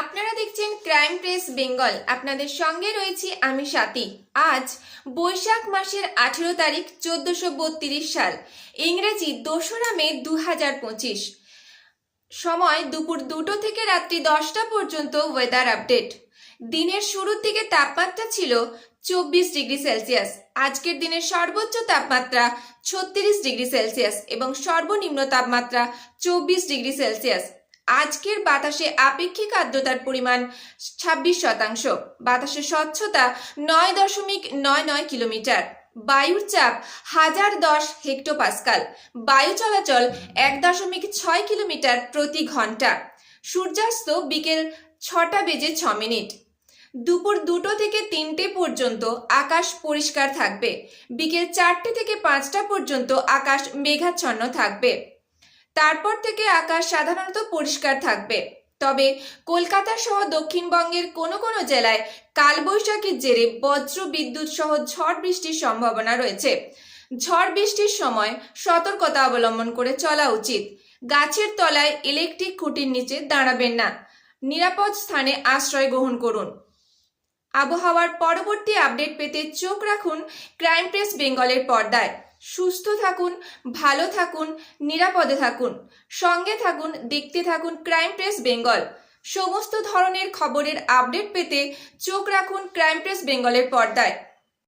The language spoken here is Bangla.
আপনারা দেখছেন ক্রাইম প্রেস বেঙ্গল আপনাদের সঙ্গে রয়েছি আমি সাথী আজ বৈশাখ মাসের আঠেরো তারিখ, চোদ্দশো বত্রিশ সাল। ইংরেজি দোসরা মে দু হাজার পঁচিশ। সময় দুপুর দুটো থেকে রাত্রি দশটা পর্যন্ত ওয়েদার আপডেট দিনের শুরুর দিকে তাপমাত্রা ছিল চব্বিশ ডিগ্রি সেলসিয়াস। আজকের দিনের সর্বোচ্চ তাপমাত্রা ছত্রিশ ডিগ্রি সেলসিয়াস এবং সর্বনিম্ন তাপমাত্রা চব্বিশ ডিগ্রি সেলসিয়াস। আজকের বাতাসে আপেক্ষিক আর্দ্রতার পরিমাণ ছাব্বিশ শতাংশ। বাতাসের স্বচ্ছতা নয় দশমিক নয় নয় কিলোমিটার। বায়ুর চাপ হাজার দশ হেক্টোপাস্কাল। বায়ু চলাচল এক দশমিক ছয় কিলোমিটার প্রতি ঘণ্টা। সূর্যাস্ত বিকেল ছটা বেজে ছ মিনিট। দুপুর দুটো থেকে তিনটে পর্যন্ত আকাশ পরিষ্কার থাকবে। বিকেল চারটে থেকে পাঁচটা পর্যন্ত আকাশ মেঘাচ্ছন্ন থাকবে। তারপর থেকে আকাশ সাধারণত পরিষ্কার থাকবে। তবে কলকাতা সহ দক্ষিণবঙ্গের কোনো কোনো জেলায় কালবৈশাখীর জেরে বজ্র বিদ্যুৎ সহ ঝড় বৃষ্টির সম্ভাবনা রয়েছে। ঝড় বৃষ্টির সময় সতর্কতা অবলম্বন করে চলা উচিত। গাছের তলায় ইলেকট্রিক খুঁটির নিচে দাঁড়াবেন না। নিরাপদ স্থানে আশ্রয় গ্রহণ করুন। আবহাওয়ার পরবর্তী আপডেট পেতে চোখ রাখুন ক্রাইম প্রেস বেঙ্গলের পর্দায়। সুস্থ থাকুন, ভালো থাকুন, নিরাপদে থাকুন, সঙ্গে থাকুন, দেখতে থাকুন ক্রাইম প্রেস বেঙ্গল সমস্ত ধরনের খবরের আপডেট পেতে চোখ রাখুন ক্রাইম প্রেস বেঙ্গলের পর্দায়।